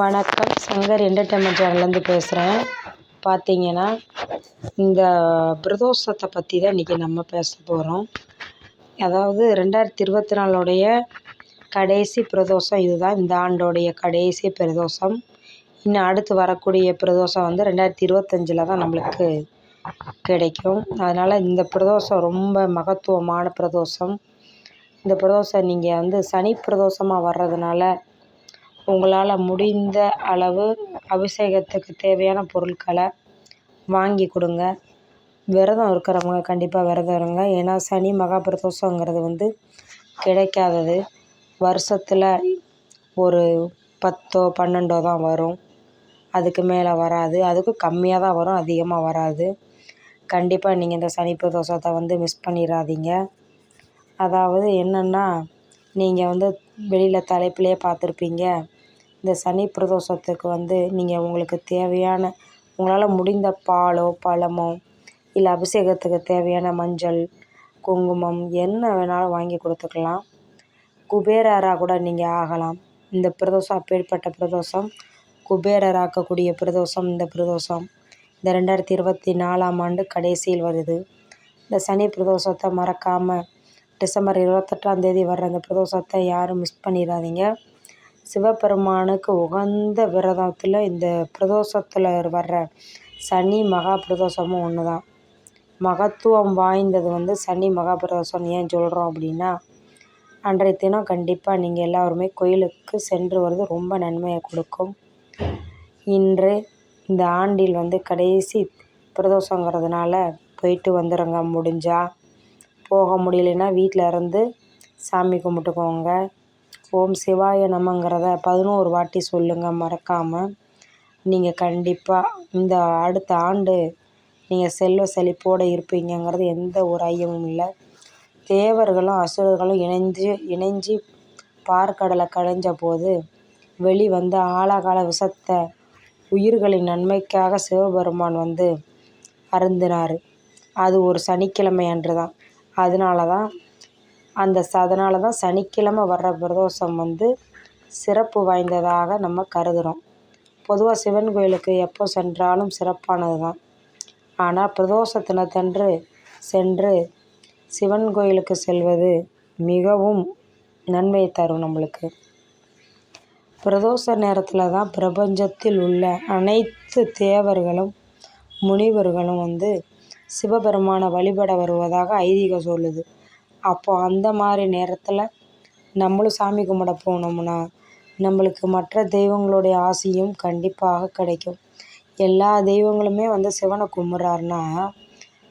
வணக்கம். சங்கர் என்டர்டைன்மெண்ட் சேனல்லேருந்து பேசுகிறேன் பார்த்தீங்கன்னா இந்த பிரதோஷத்தை பற்றி தான் இன்றைக்கி நம்ம பேச போகிறோம் அதாவது ரெண்டாயிரத்தி இருபத்தி நாலுடைய கடைசி பிரதோஷம் இதுதான். இந்த ஆண்டோடைய கடைசி பிரதோஷம். இன்னும் அடுத்து வரக்கூடிய பிரதோஷம் வந்து ரெண்டாயிரத்தி இருபத்தஞ்சில் தான் நம்மளுக்கு கிடைக்கும். அதனால் இந்த பிரதோஷம் ரொம்ப மகத்துவமான பிரதோஷம். இந்த பிரதோஷம் நீங்கள் வந்து சனி பிரதோஷமாக வர்றதுனால உங்களால் முடிந்த அளவு அபிஷேகத்துக்கு தேவையான பொருட்களை வாங்கி கொடுங்க. விரதம் இருக்கிறவங்க கண்டிப்பாக விரதம் இருங்க. ஏன்னா சனி மகா பிரதோஷங்கிறது வந்து கிடைக்காதது. வருஷத்தில் ஒரு பத்தோ பன்னெண்டோ தான் வரும். அதுக்கு மேலே வராது. அதுக்கும் கம்மியாக தான் வரும். அதிகமாக வராது. கண்டிப்பாக நீங்கள் இந்த சனி பிரதோஷத்தை வந்து மிஸ் பண்ணிடாதீங்க அதாவது என்னென்னா நீங்கள் வந்து வெளியில் தலைப்பிலே பார்த்துருப்பீங்க. இந்த சனி பிரதோஷத்துக்கு வந்து நீங்கள் உங்களுக்கு தேவையான உங்களால் முடிந்த பாலோ பழமோ இல்லை அபிஷேகத்துக்கு தேவையான மஞ்சள் குங்குமம் என்ன வேணாலும் வாங்கி கொடுத்துக்கலாம். குபேரராக கூட நீங்கள் ஆகலாம். இந்த பிரதோஷம் அப்பேற்பட்ட பிரதோஷம். குபேரராக்கக்கூடிய பிரதோஷம் இந்த பிரதோஷம். இந்த ரெண்டாயிரத்தி இருபத்தி நாலாம் ஆண்டு கடைசியில் வருது. இந்த சனி பிரதோஷத்தை மறக்காமல் டிசம்பர் இருபத்தெட்டாம் தேதி வர்ற அந்த பிரதோஷத்தை யாரும் மிஸ் பண்ணிடாதீங்க. சிவபெருமானுக்கு உகந்த விரதத்தில் இந்த பிரதோஷத்தில் வர்ற சனி மகா பிரதோஷமும் ஒன்று தான் மகத்துவம் வாய்ந்தது வந்து சனி மகா பிரதோஷம் ஏன் சொல்கிறோம் அப்படின்னா அன்றைய தினம் கண்டிப்பாக நீங்கள் எல்லோருமே கோயிலுக்கு சென்று வருவது ரொம்ப நன்மையை கொடுக்கும். இன்று இந்த ஆண்டில் வந்து கடைசி பிரதோஷங்கிறதுனால போயிட்டு வந்துடுங்க முடிஞ்சால் போக முடியலைன்னா வீட்டில் இருந்து சாமி கும்பிட்டுக்கோங்க. ஓம் சிவாய நமங்கிறத பதினோரு வாட்டி சொல்லுங்கள் மறக்காமல் நீங்கள் கண்டிப்பாக இந்த அடுத்த ஆண்டு நீங்கள் செல்வ செழிப்போடு இருப்பீங்கங்கிறது எந்த ஒரு ஐயமும் இல்லை. தேவர்களும் அசுரர்களும் இணைஞ்சு இணைஞ்சு பார்க்கடலை கடைஞ்ச போது வெளி வந்து ஆழகால விஷத்தை உயிர்களின் நன்மைக்காக சிவபெருமான் வந்து அருந்தினார். அது ஒரு சனிக்கிழமை அன்று தான் அதனால தான் அந்த அதனால தான் சனிக்கிழமை வர்ற பிரதோஷம் வந்து சிறப்பு வாய்ந்ததாக நம்ம கருதுகிறோம் பொதுவாக சிவன் கோயிலுக்கு எப்போ சென்றாலும் சிறப்பானது தான். ஆனால் பிரதோஷ தினத்தன்று சென்று சிவன் கோயிலுக்கு செல்வது மிகவும் நன்மையை தரும் நம்மளுக்கு. பிரதோஷ நேரத்தில் தான் பிரபஞ்சத்தில் உள்ள அனைத்து தேவர்களும் முனிவர்களும் வந்து சிவபெருமானை வழிபட வருவதாக ஐதீகம் சொல்லுது. அப்போ அந்த மாதிரி நேரத்தில் நம்மளும் சாமி கும்பிட போனோம்னா நம்மளுக்கு மற்ற தெய்வங்களுடைய ஆசையும் கண்டிப்பாக கிடைக்கும். எல்லா தெய்வங்களுமே வந்து சிவனை கும்பிட்றாருன்னா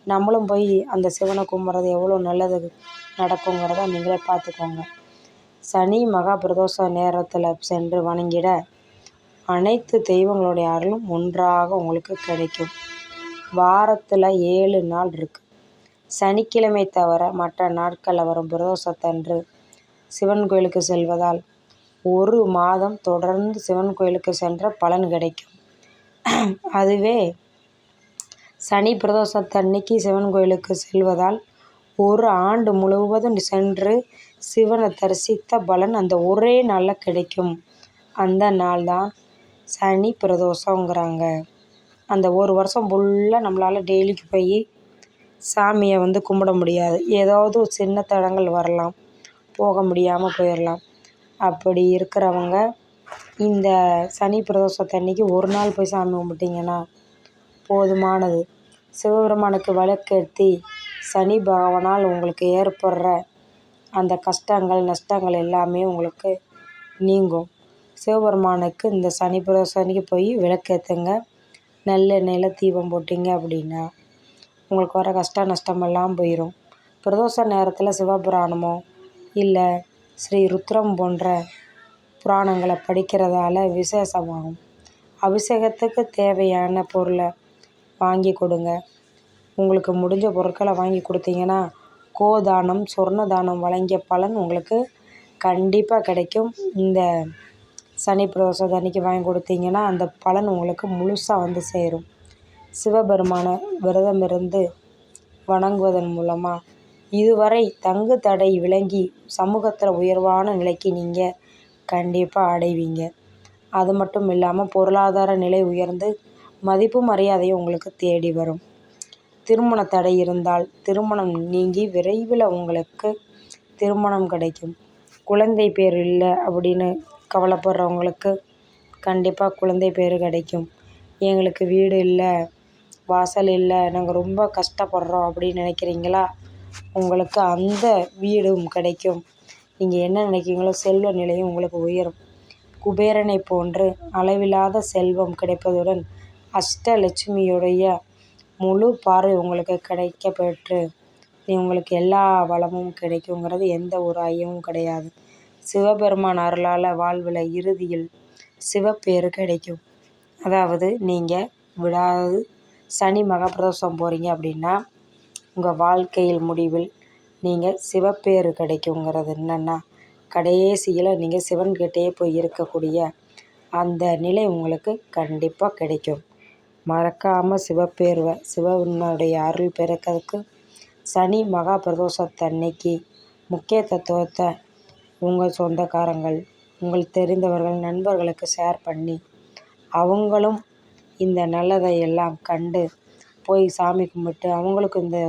நம்மளும் போய் அந்த சிவனை கும்பிட்றது எவ்வளோ நல்லது நடக்குங்கிறத நீங்களே பார்த்துக்கோங்க. சனி மகா பிரதோஷ நேரத்தில் சென்று வணங்கிட அனைத்து தெய்வங்களுடைய அருளும் ஒன்றாக உங்களுக்கு கிடைக்கும். வாரத்தில் ஏழு நாள் இருக்குது சனிக்கிழமை தவிர மற்ற நாட்களில் வரும் பிரதோஷத்தன்று சிவன் கோயிலுக்கு செல்வதால் ஒரு மாதம் தொடர்ந்து சிவன் கோயிலுக்கு சென்ற பலன் கிடைக்கும். அதுவே சனி பிரதோஷத்தன்னைக்கு சிவன் கோயிலுக்கு செல்வதால் ஒரு ஆண்டு முழுவதும் சென்று சிவனை தரிசித்த பலன் அந்த ஒரே நாளில் கிடைக்கும். அந்த நாள் தான் சனி பிரதோஷங்கிறாங்க. அந்த ஒரு வருஷம் ஃபுல்லாக நம்மளால் டெய்லிக்கு போய் சாமியை வந்து கும்பிட முடியாது. ஏதாவது ஒரு சின்ன தடங்கல் வரலாம். போக முடியாமல் போயிடலாம் அப்படி இருக்கிறவங்க இந்த சனி பிரதோஷத்தன்னைக்கு ஒரு நாள் போய் சாமி கும்பிட்டிங்கன்னா போதுமானது. சிவபெருமானுக்கு விளக்கேற்றி சனி பகவானால் உங்களுக்கு ஏற்படுற அந்த கஷ்டங்கள் நஷ்டங்கள் எல்லாமே உங்களுக்கு நீங்கும். சிவபெருமானுக்கு இந்த சனி பிரதோஷம் அன்னைக்கு போய் விளக்கேற்றுங்க நல்லெண்ணெயில் தீபம் போட்டிங்க அப்படின்னா உங்களுக்கு வர கஷ்ட நஷ்டமெல்லாம் போயிடும் பிரதோஷ நேரத்தில் சிவபுராணமோ? இல்லை ஸ்ரீ ருத்ரம் போன்ற புராணங்களை படிக்கிறதால விசேஷமாகும். அபிஷேகத்துக்கு தேவையான பொருளை வாங்கி கொடுங்க. உங்களுக்கு முடிஞ்ச பொருட்களை வாங்கி கொடுத்தீங்கன்னா கோதானம் சொர்ண தானம் வழங்கிய பலன் உங்களுக்கு கண்டிப்பாக கிடைக்கும். இந்த சனி பிரதோஷம் அன்னைக்கு வாங்கி கொடுத்தீங்கன்னா அந்த பலன் உங்களுக்கு முழுசாக வந்து சேரும். சிவபெருமானை விரதமிருந்து வணங்குவதன் மூலமாக இதுவரை தங்கு தடை விளங்கி சமூகத்தில் உயர்வான நிலைக்கு நீங்கள் கண்டிப்பாக அடைவீங்க. அது மட்டும் இல்லாமல் பொருளாதார நிலை உயர்ந்து மதிப்பு மரியாதையும் உங்களுக்கு தேடி வரும். திருமண தடை இருந்தால் திருமணம் நீங்கி விரைவில் உங்களுக்கு திருமணம் கிடைக்கும். குழந்தை பேர் இல்லை அப்படின்னு கவலைப்படுறவங்களுக்கு கண்டிப்பாக குழந்தை பேர் கிடைக்கும். எங்களுக்கு வீடு இல்லை வாசல் இல்லை நாங்கள் ரொம்ப கஷ்டப்படுறோம் அப்படின்னு நினைக்கிறீங்களா? உங்களுக்கு அந்த வீடும் கிடைக்கும். நீங்கள் என்ன நினைக்கிறீங்களோ செல்வ நிலையும் உங்களுக்கு உயரும். குபேரனை போன்று அளவில்லாத செல்வம் கிடைப்பதுடன் அஷ்டலட்சுமியுடைய முழு பார்வை உங்களுக்கு கிடைக்க பெற்று உங்களுக்கு எல்லா வளமும் கிடைக்குங்கிறது எந்த ஒரு ஐயமும் கிடையாது. சிவபெருமான் அருளால் வாழ்வில் இறுதியில் சிவப்பேறு கிடைக்கும். அதாவது நீங்கள் விடாது சனி மகாபிரதோஷம் போகிறீங்க அப்படின்னா உங்கள் வாழ்க்கையில் முடிவில் நீங்கள் சிவப்பேறு கிடைக்குங்கிறது என்னென்னா கடைசியில் நீங்கள் சிவன்கிட்டயே போய் இருக்கக்கூடிய அந்த நிலை உங்களுக்கு கண்டிப்பாக கிடைக்கும். மறக்காமல் சிவப்பேருவை சிவனுடைய அருள் பிறக்கிறதுக்கு சனி மகா பிரதோஷத்தன்னைக்கு முக்கிய தத்துவத்தை உங்கள் சொந்தக்காரங்கள் உங்களுக்கு தெரிந்தவர்கள் நண்பர்களுக்கு ஷேர் பண்ணி அவங்களும் இந்த நல்லதை எல்லாம் கண்டு போய் சாமி கும்பிட்டு அவங்களுக்கு இந்த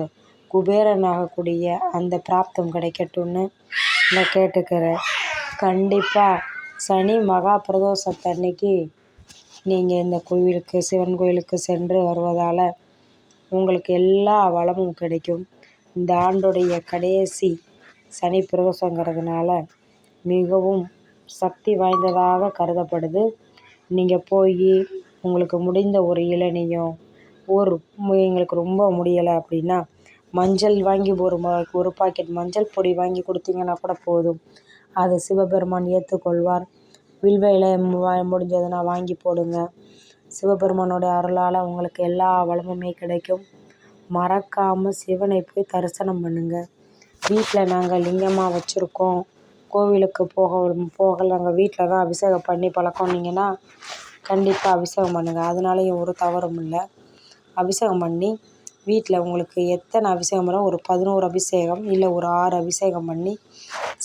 குபேரன் ஆகக்கூடிய அந்த பிராப்தம் கிடைக்கட்டும்னு நான் கேட்டுக்கிறேன். கண்டிப்பாக சனி மகா பிரதோஷத்தன்னைக்கு நீங்கள் இந்த கோவிலுக்கு சிவன் கோயிலுக்கு சென்று வருவதால் உங்களுக்கு எல்லா வளமும் கிடைக்கும். இந்த ஆண்டுடைய கடைசி சனி பிரதோஷங்கிறதுனால மிகவும் சக்தி வாய்ந்ததாக கருதப்படுது. நீங்கள் போய் உங்களுக்கு முடிந்த ஒரு இளநியோ ஒரு எங்களுக்கு ரொம்ப முடியலை அப்படின்னா மஞ்சள் வாங்கி ஒரு ம ஒரு பாக்கெட் மஞ்சள் பொடி வாங்கி கொடுத்தீங்கன்னா கூட போதும். அதை சிவபெருமான் ஏற்றுக்கொள்வார் வில்வ இலை முடிஞ்சதுன்னா வாங்கி போடுங்க. சிவபெருமானோட அருளால் உங்களுக்கு எல்லா வளமுமே கிடைக்கும். மறக்காமல் சிவனை போய் தரிசனம் பண்ணுங்கள் வீட்டில் நாங்கள் லிங்கமாக வச்சுருக்கோம். கோவிலுக்கு போக போக நாங்கள் வீட்டில் தான் அபிஷேகம் பண்ணி பழக்கம்னீங்கன்னா கண்டிப்பாக அபிஷேகம் பண்ணுங்கள் அதனாலையும் ஒரு தவறும் இல்லை. அபிஷேகம் பண்ணி வீட்டில் உங்களுக்கு எத்தனை அபிஷேகம் பண்ண ஒரு பதினோரு அபிஷேகம் இல்லை ஒரு ஆறு அபிஷேகம் பண்ணி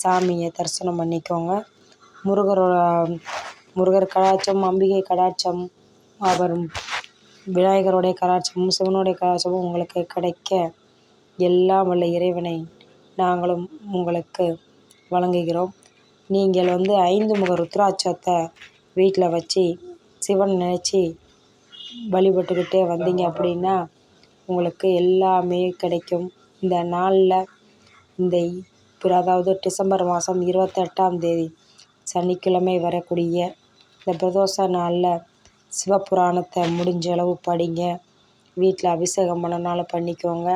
சாமியை தரிசனம் பண்ணிக்கோங்க. முருகரோட முருகர் கடாட்சம் அம்பிகை கடாட்சம் அப்புறம் விநாயகருடைய கடாட்சமும் சிவனுடைய கடாட்சமும் உங்களுக்கு கிடைக்க எல்லாம் வல்ல இறைவனை நாங்களும் உங்களுக்கு வழங்குகிறோம். நீங்கள் வந்து ஐந்து முக ருத்ராட்சத்தை வீட்டில் வச்சு சிவன் நினச்சி வழிபட்டுக்கிட்டே வந்தீங்க அப்படின்னா உங்களுக்கு எல்லாமே கிடைக்கும். இந்த நாளில் இந்த அதாவது டிசம்பர் மாதம் இருபத்தெட்டாம் தேதி சனிக்கிழமை வரக்கூடிய இந்த பிரதோஷ நாளில் சிவபுராணத்தை முடிஞ்ச அளவு படிங்க. வீட்டில் அபிஷேகம் பண்ணனால பண்ணிக்கோங்க.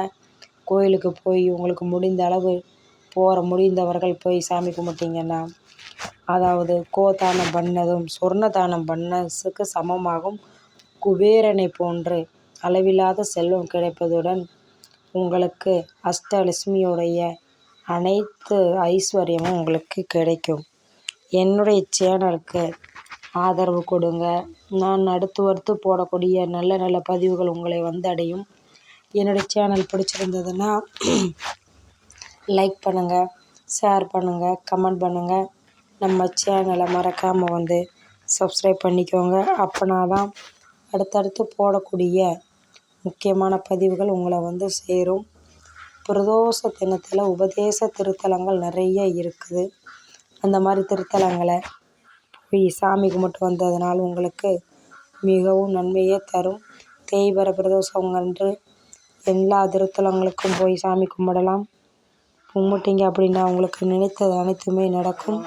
கோயிலுக்கு போய் உங்களுக்கு முடிந்த அளவு போகிற முடிந்தவர்கள் போய் சாமி கும்பிட்டீங்கன்னா அதாவது கோதானம் பண்ணதும் சொர்ண தானம் பண்ணதுக்கு சமமாகும். குபேரனை போன்று அளவில்லாத செல்வம் கிடைப்பதுடன் உங்களுக்கு அஷ்டலட்சுமியுடைய அனைத்து ஐஸ்வர்யமும் உங்களுக்கு கிடைக்கும். என்னுடைய சேனலுக்கு ஆதரவு கொடுங்க. நான் அடுத்து வறுத்து போடக்கூடிய நல்ல நல்ல பதிவுகள் உங்களை வந்தடையும். என்னுடைய சேனல் பிடிச்சிருந்ததுன்னா லைக் பண்ணுங்கள் ஷேர் பண்ணுங்கள் கமெண்ட் பண்ணுங்கள் நம்ம சேனலை மறக்காமல் வந்து சப்ஸ்கிரைப் பண்ணிக்கோங்க. அப்போனா தான் அடுத்தடுத்து போடக்கூடிய முக்கியமான பதிவுகள் உங்களை வந்து சேரும். பிரதோஷ தினத்தில் உபதேச திருத்தலங்கள் நிறைய இருக்குது. அந்த மாதிரி திருத்தலங்களை போய் சாமி கும்பிட்டு வந்ததுனால் உங்களுக்கு மிகவும் நன்மையை தரும். தேய்வர பிரதோஷம் அன்று எல்லா திருத்தலங்களுக்கும் போய் சாமி கும்பிடலாம். கும்பிட்டீங்க அப்படின்னா உங்களுக்கு நினைத்தது அனைத்துமே நடக்கும்.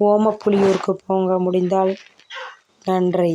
ஓமப்புலியூருக்கு போங்க முடிந்தால் நன்றி.